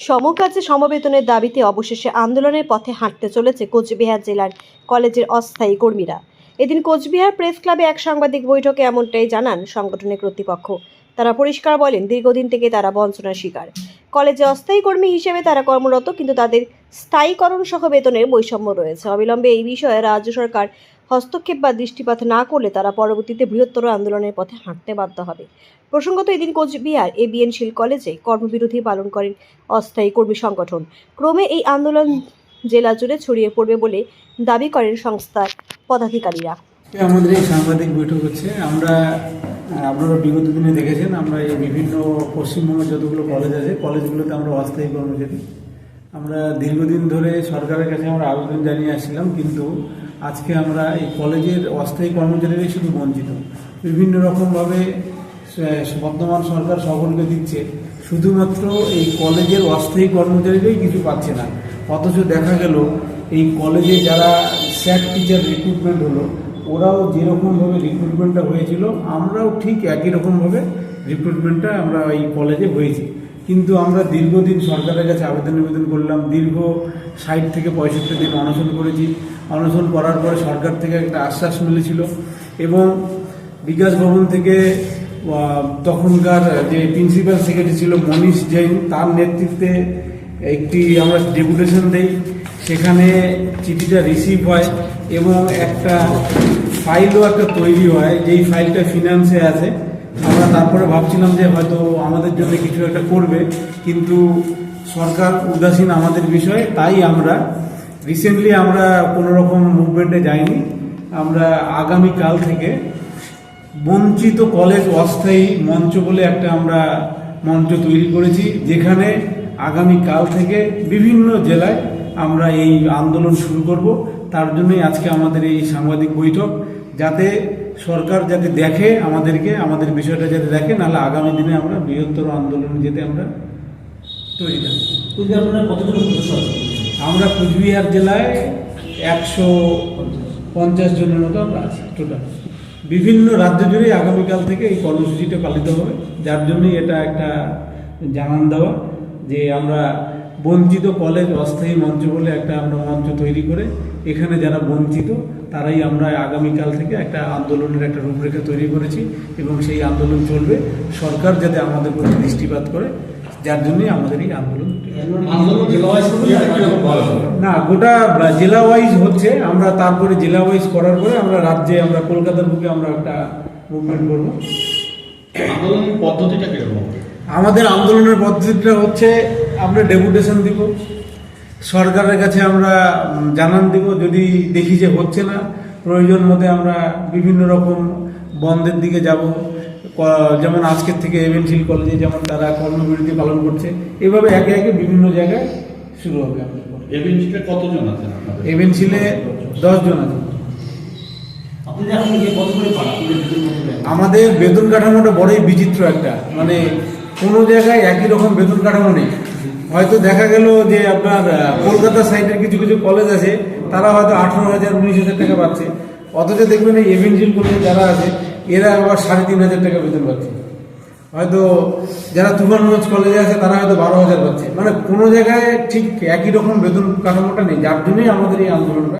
সমকাজে সমবেতনের দাবিতে অবশেষে আন্দোলনের পথে হাঁটতে চলেছে কোচবিহার জেলার কলেজের অস্থায়ী কর্মীরা। এদিন কোচবিহার প্রেস ক্লাবে এক সাংবাদিক বৈঠকে এমনটাই জানান সংগঠনের কর্তৃপক্ষ। তারা পরিষ্কার বলেন, দীর্ঘদিন থেকে তারা বঞ্চনার শিকার। কলেজে অস্থায়ী কর্মী হিসেবে তারা কর্মরত, কিন্তু তাদের স্থায়ীকরণ সহ বেতনের বৈষম্য রয়েছে। অবিলম্বে এই বিষয়ে রাজ্য সরকার হস্তক্ষেপ বা দৃষ্টিপাত না করলে তারা পরবর্তীতে বৃহত্তর আন্দোলনের পথে হাঁটতে বাধ্য হবে। প্রসঙ্গত এদিন কোচবিহার এবিএন শিল কলেজে কর্মবিরতি পালন করেন অস্থায়ী কর্মী সংগঠন। ক্রমে এই আন্দোলন জেলা জুড়ে ছড়িয়ে পড়বে বলে দাবি করেন সংস্থার পদাধিকারীরা। আমাদের এই সাংবাদিক বৈঠক হচ্ছে। আমরা, আপনারা বিগত দিনে দেখেছেন, আমরা এই বিভিন্ন পশ্চিমবঙ্গের যতগুলো কলেজ আছে কলেজগুলোতে আমরা অস্থায়ী কর্মচারী। আমরা দীর্ঘদিন ধরে সরকারের কাছে আমরা আবেদন জানিয়ে আসছিলাম, কিন্তু আজকে আমরা এই কলেজের অস্থায়ী কর্মচারীরাই শুধু বঞ্চিত। বিভিন্ন রকমভাবে বর্তমান সরকার সকলকে দিচ্ছে। শুধুমাত্র এই কলেজের অস্থায়ী কর্মচারীরাই কিছু পাচ্ছে না। অথচ দেখা গেল, এই কলেজে যারা স্যাট টিচার রিক্রুটমেন্ট হলো, ওরাও যেরকমভাবে রিক্রুটমেন্টটা হয়েছিল, আমরাও ঠিক একই রকমভাবে রিক্রুটমেন্টটা আমরা এই কলেজে হয়েছি। কিন্তু আমরা দীর্ঘদিন সরকারের কাছে আবেদন নিবেদন করলাম, দীর্ঘ ষাট থেকে পঁয়ষট্টি দিন অনশন করেছি। অনশন করার পরে সরকার থেকে একটা আশ্বাস মিলেছিল এবং বিকাশ ভবন থেকে তখনকার যে প্রিন্সিপাল সেক্রেটারি ছিল মনীষ জৈন, তার নেতৃত্বে একটি আমরা ডেপুটেশন দেই। সেখানে চিঠিটা রিসিভ হয় এবং একটা ফাইলও একটা তৈরি হয়, যেই ফাইলটা ফিনান্সে আছে। আমরা তারপরে ভাবছিলাম যে হয়তো আমাদের জন্য কিছু একটা করবে, কিন্তু সরকার উদাসীন আমাদের বিষয়ে, তাই আমরা রিসেন্টলি আমরা কোনো রকম মুভমেন্টে যাইনি। আমরা আগামী কাল থেকে বঞ্চিত কলেজ অস্থায়ী মঞ্চ বলে একটা আমরা মঞ্চ তৈরি করেছি, যেখানে আগামী কাল থেকে বিভিন্ন জেলায় আমরা এই আন্দোলন শুরু করব। তার জন্যই আজকে আমাদের এই সাংবাদিক বৈঠক, যাতে সরকার যাতে দেখে আমাদেরকে আমাদের বিষয়টা যাতে দেখে নাহলে আগামী দিনে আমরা বৃহত্তর আন্দোলনে যেতে আমরা তৈরি কতজন আমরা কুচবিহার জেলায় একশো পঞ্চাশ জনের মতো আমরা আছি টোটাল। বিভিন্ন রাজ্য জুড়ে আগামীকাল থেকে এই কর্মসূচিটা পালিত হবে। যার জন্যই এটা একটা জানান দেওয়া যে আমরা বঞ্চিত কলেজ অস্থায়ী মঞ্চ বলে একটা আমরা মঞ্চ তৈরি করে এখানে যারা বঞ্চিত তারাই আমরা আগামীকাল থেকে একটা আন্দোলনের একটা রূপরেখা তৈরি করেছি এবং সেই আন্দোলন চলবে। সরকার যাতে আমাদের প্রতি দৃষ্টিপাত করে যার জন্যই আমাদের এই আন্দোলন না গোটা জেলা ওয়াইজ হচ্ছে আমরা তারপরে জেলা ওয়াইজ করার পরে আমরা রাজ্যে আমরা কলকাতার বুকে আমরা একটা মুভমেন্ট করব। আন্দোলনের পদ্ধতিটা কীরকম? আমাদের আন্দোলনের পদ্ধতিটা হচ্ছে আমরা ডেপুটেশন দিব। সরকারের কাছে আমরা জানান দিব। যদি দেখি যে হচ্ছে না প্রয়োজন মতে আমরা বিভিন্ন রকম বন্ধের দিকে যাব। ক- যেমন আজকের থেকে এভেনশিল কলেজে যেমন তারা কর্মবিরতি পালন করছে এভাবে একে একে বিভিন্ন জায়গায় শুরু হবে আমাদের কতজন আছেন আপনাদের? দশজন আছে আপনাদের এখন কত করে পান আপনাদের বেতন কত করে আমাদের বেতন কাঠামোটা বড়ই বিচিত্র একটা। মানে কোনো জায়গায় একই রকম বেতন কাঠামো নেই। হয়তো দেখা গেল যে আপনার কলকাতা সাইডের কিছু কিছু কলেজ আছে, তারা হয়তো আঠারো হাজার, উনিশ হাজার টাকা পাচ্ছে। অথচ দেখবেন এই এভেঞ্জিল কলেজে যারা আছে, এরা আবার সাড়ে তিন হাজার টাকা বেতন পাচ্ছে। হয়তো যারা তুফানগঞ্জ কলেজে আছে, তারা হয়তো বারো হাজার পাচ্ছে। মানে কোনো জায়গায় ঠিক একই রকম বেতন কাঠামোটা নেই। যার জন্যই আমাদের এই আন্দোলনটা